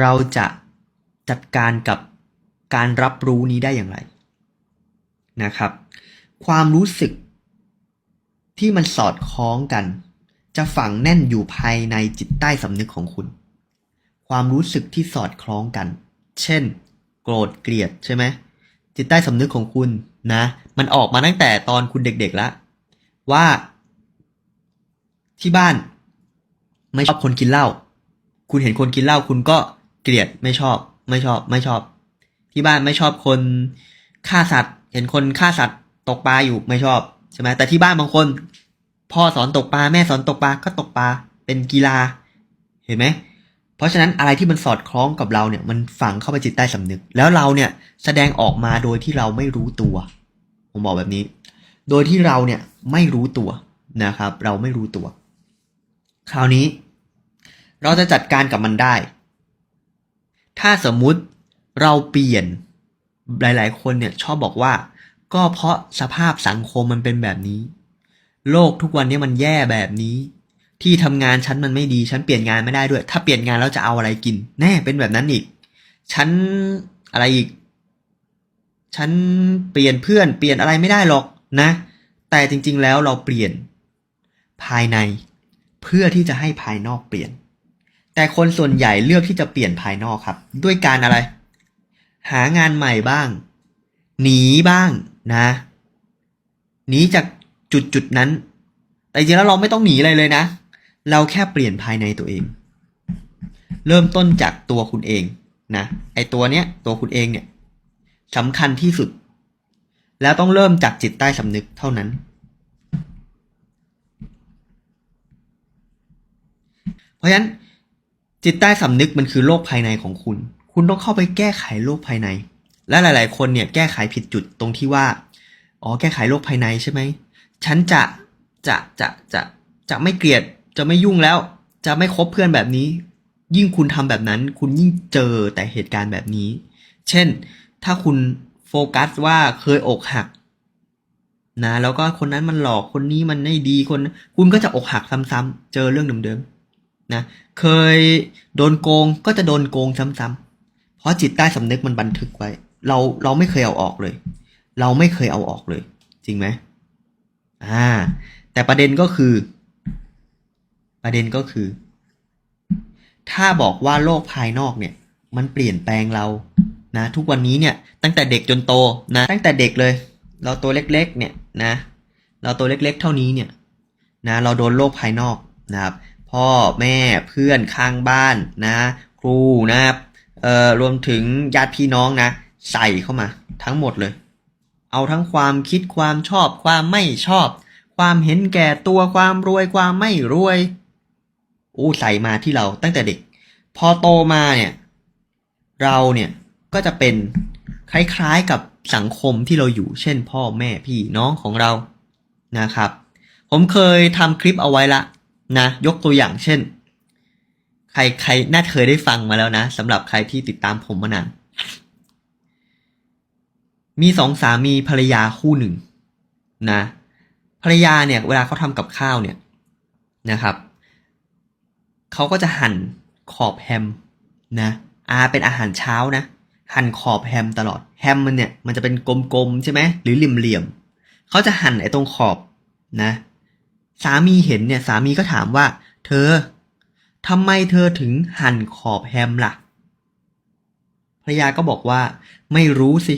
เราจะจัดการกับการรับรู้นี้ได้อย่างไรนะครับ ความรู้สึกที่มันสอดคล้องกัน จะฝังแน่นอยู่ภายในจิตใต้สำนึกของคุณ ความรู้สึกที่สอดคล้องกัน เช่น โกรธเกลียดใช่ไหมจิตใต้สำนึกของคุณนะ มันออกมาตั้งแต่ตอนคุณเด็กๆแล้วว่า ที่บ้าน ไม่ชอบคนกินเหล้าคุณเห็นคนกินเหล้าคุณก็ เกลียดไม่ชอบ ไม่ชอบ ไม่ชอบ ที่บ้านไม่ชอบคนฆ่าสัตว์ เห็นคนฆ่าสัตว์ตกปลาอยู่ไม่ชอบใช่ไหมแต่ที่บ้านบางคน พ่อสอนตกปลาแม่สอนตกปลาก็ตกปลาเป็นกีฬา เห็นไหมเพราะฉะนั้นอะไรที่มันสอดคล้องกับเราเนี่ย มันฝังเข้าไปจิตใต้สำนึก แล้วเราเนี่ยแสดงออกมาโดยที่เราไม่รู้ตัวผมบอกแบบนี้ โดยที่เราเนี่ยไม่รู้ตัวนะครับ เราไม่รู้ตัว คราวนี้ เราจะจัดการกับมันได้ ถ้าสมมุติเราเปลี่ยนหลาย ๆ คนเนี่ยชอบบอกว่า ก็เพราะสภาพสังคมมันเป็นแบบนี้ โลกทุกวันนี้มันแย่แบบนี้ ที่ทำงานฉันมันไม่ดีฉันเปลี่ยนงานไม่ได้ด้วย ถ้าเปลี่ยนงานแล้วจะเอาอะไรกิน แน่เป็นแบบนั้นอีก ฉันอะไรอีก ฉันเปลี่ยนเพื่อนเปลี่ยนอะไรไม่ได้หรอกนะ แต่จริง ๆ แล้วเราเปลี่ยนภายใน เพื่อที่จะให้ภายนอกเปลี่ยน แต่คนส่วนใหญ่เลือกที่จะเปลี่ยนภายนอกครับ ด้วยการอะไร หางานใหม่บ้าง หนีบ้างนะหนีจากจุดจุดนั้น แต่จริงแล้วเราไม่ต้องหนีอะไรเลยนะ เราแค่เปลี่ยนภายในตัวเอง เริ่มต้นจากตัวคุณเองนะไอตัวเนี้ยตัวคุณเองเนี่ยสำคัญที่สุด แล้วต้องเริ่มจากจิตใต้สำนึกเท่านั้น เพราะฉะนั้น จิตใต้สำนึกมันคือโลกภายในของคุณ คุณต้องเข้าไปแก้ไขโลกภายใน และหลาย ๆ คนเนี่ยแก้ไขผิดจุดตรงที่ว่า อ๋อ แก้ไขโลกภายในใช่ไหม ฉันจะ จะ จะ จะ จะไม่เกลียด จะไม่ยุ่งแล้ว จะไม่คบเพื่อนแบบนี้ ยิ่งคุณทำแบบนั้น คุณยิ่งเจอแต่เหตุการณ์แบบนี้ เช่น ถ้าคุณโฟกัสว่าเคยอกหักนะ แล้วก็คนนั้นมันหลอก คนนี้มันไม่ดี คน คุณก็จะอกหักซ้ำๆเจอเรื่องเดิม ๆ นะเคยโดนโกงก็จะโดนโกงซ้ำๆเพราะจิตใต้สำนึกมันบันทึกไว้ เราเราไม่เคยเอาออกเลย เราไม่เคยเอาออกเลย จริงไหมอ่า แต่ประเด็นก็คือ ประเด็นก็คือ ถ้าบอกว่าโลกภายนอกเนี่ย มันเปลี่ยนแปลงเรานะทุกวันนี้เนี่ยตั้งแต่เด็กจนโตนะตั้งแต่เด็กเลย เราตัวเล็กๆเนี่ยนะ เราตัวเล็กๆ เท่านี้เนี่ยนะเราโดนโลกภายนอกนะครับ พ่อแม่เพื่อนข้างบ้านนะ ครูนะครับเอ่อรวมถึงญาติพี่น้องนะ ใส่เข้ามา ทั้งหมดเลย เอาทั้งความคิดความชอบ ความไม่ชอบ ความเห็นแก่ตัวความรวยความไม่รวยอู้ใส่มาที่เราตั้งแต่เด็ก พอโตมาเนี่ยเราเนี่ยก็จะเป็นคล้ายๆกับสังคมที่เราอยู่ เช่น พ่อแม่พี่น้องของเรานะครับ ผมเคยทำคลิปเอาไว้ละ นะ ยกตัวอย่างเช่น ใครใครน่าเคยได้ฟังมาแล้วนะสำหรับใครที่ติดตามผมมานานมีสองสามีภรรยาคู่หนึ่งนะ ภรรยาเนี่ย เวลาเขาทำกับข้าวเนี่ยนะครับเขาก็จะหั่นขอบแฮมนะอาเป็นอาหารเช้านะ หั่นขอบแฮมตลอดแฮมมันเนี่ยมันจะเป็นกลมๆใช่ไหมหรือเหลี่ยมๆเขาจะหั่นไอ้ตรงขอบนะ สามีเห็นเนี่ยสามีก็ถามว่า เธอทำไมเธอถึงหั่นขอบแฮมล่ะภรรยาก็บอกว่า ไม่รู้สิ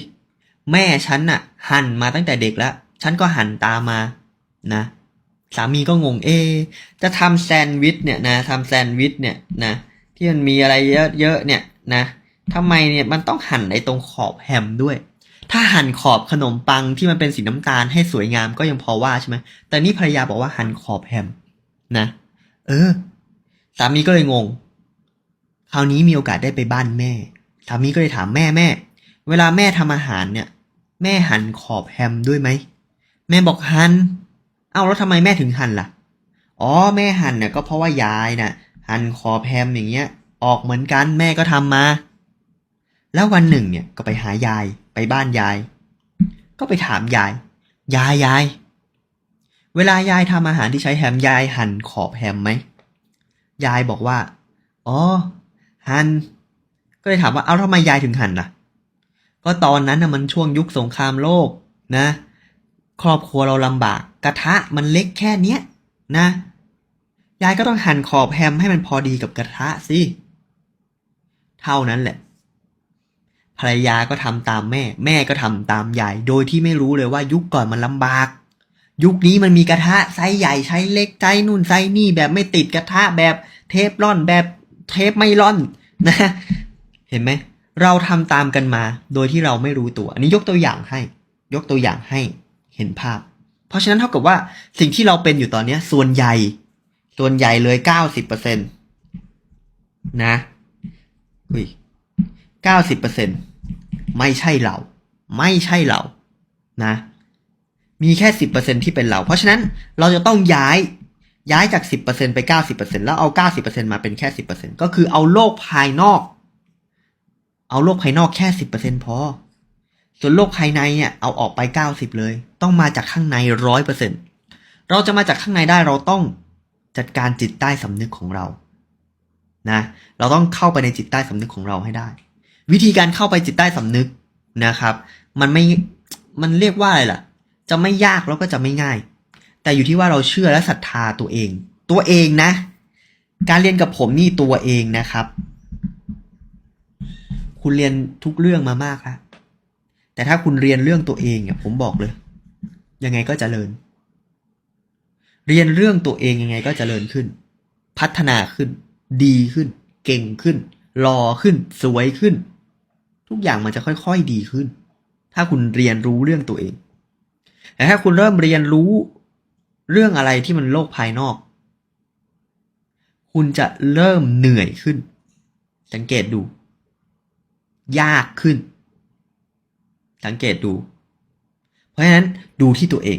แม่ฉันน่ะ หั่นมาตั้งแต่เด็กแล้ว ฉันก็หั่นตามมานะสามีก็งงเอ จะทำแซนด์วิชเนี่ยนะทำแซนด์วิชเนี่ยนะที่มันมีอะไรเยอะๆเนี่ยนะทำไมเนี่ยมันต้องหั่นไอ้ตรงขอบแฮมด้วย ถ้าหั่นขอบขนมปังที่มันเป็นสีน้ำตาลให้สวยงามก็ยังพอว่าใช่ไหมแต่นี่ภรรยาบอกว่าหั่นขอบแฮมนะ เออ สามีก็เลยงง คราวนี้มีโอกาสได้ไปบ้านแม่ สามีก็เลยถามแม่แม่ เวลาแม่ทำอาหารเนี่ย แม่หั่นขอบแฮมด้วยไหม แม่บอกหั่น เอ้าแล้วทำไมแม่ถึงหั่นล่ะ อ๋อแม่หั่นเนี่ยก็เพราะว่ายายน่ะ หั่นขอบแฮมอย่างเงี้ย ออกเหมือนกันแม่ก็ทำมา แล้ววันหนึ่งเนี่ยก็ไปหายาย ไปบ้านยาย ก็ไปถามยาย ยายยาย เวลายายทำอาหารที่ใช้แฮมยายหั่นขอบแฮมไหม ยายบอกว่า อ๋อ หั่น ก็เลยถามว่า เอาทำไมยายถึงหั่นล่ะ ก็ตอนนั้นนะมันช่วงยุคสงครามโลกนะ ครอบครัวเราลำบาก กระทะมันเล็กแค่เนี้ยนะ ยายก็ต้องหั่นขอบแฮมให้มันพอดีกับกระทะสิ เท่านั้นแหละ ภรรยาก็ทำตามแม่ แม่ก็ทำตามยาย โดยที่ไม่รู้เลยว่ายุคก่อนมันลำบาก ยุคนี้มันมีกระทะไซส์ใหญ่ใช้เล็กไซส์นู่นไซส์นี่แบบไม่ติดกระทะแบบเทฟลอนแบบเทปไม่ร่อนนะ เห็นไหมเราทำตามกันมา โดยที่เราไม่รู้ตัว อันนี้ยกตัวอย่างให้ ยกตัวอย่างให้เห็นภาพ เพราะฉะนั้นเท่ากับว่าสิ่งที่เราเป็นอยู่ตอนเนี้ยส่วนใหญ่ ส่วนใหญ่เลยเก้าสิบเปอร์เซ็นตนะอุ้ยเก้าสิบเปอร์เซ็นต์ ไม่ใช่เรา ไม่ใช่เรานะ มีแค่สิบเปอร์เซ็นที่เป็นเรา เพราะฉะนั้นเราจะต้องย้ายย้ายจากสิบเปอร์เซ็นไปเก้าสิบเปอร์เซ็นแล้วเอาเก้าสิบเปอร์เซ็นมาเป็นแค่สิบเปอร์เซ็นก็คือเอาโลกภายนอก เอาโลกภายนอกแค่สิบเปอร์เซ็นพอ ส่วนโลกภายในเนี่ยเอาออกไปเก้าสิบเลย ต้องมาจากข้างในร้อยเปอร์เซ็นเราจะมาจากข้างในได้เราต้องจัดการจิตใต้สำนึกของเรา นะ เราต้องเข้าไปในจิตใต้สำนึกของเราให้ได้ วิธีการเข้าไปจิตใต้สำนึกนะครับ มันไม่มันเรียกว่าอะไรล่ะ จะไม่ยากแล้วก็จะไม่ง่าย แต่อยู่ที่ว่าเราเชื่อและศรัทธาตัวเอง ตัวเองนะ การเรียนกับผมนี่ตัวเองนะครับ คุณเรียนทุกเรื่องมามากแล้วแต่ถ้าคุณเรียนเรื่องตัวเองเนี่ยผมบอกเลย ยังไงก็เจริญ เรียนเรื่องตัวเองยังไงก็เจริญขึ้น พัฒนาขึ้น ดีขึ้น เก่งขึ้นหล่อขึ้น สวยขึ้น ทุกอย่างมันจะค่อยๆดีขึ้น ถ้าคุณเรียนรู้เรื่องตัวเอง แต่ถ้าคุณเริ่มเรียนรู้เรื่องอะไรที่มันโลกภายนอก คุณจะเริ่มเหนื่อยขึ้น สังเกตดู ยากขึ้น สังเกตดู เพราะฉะนั้นดูที่ตัวเอง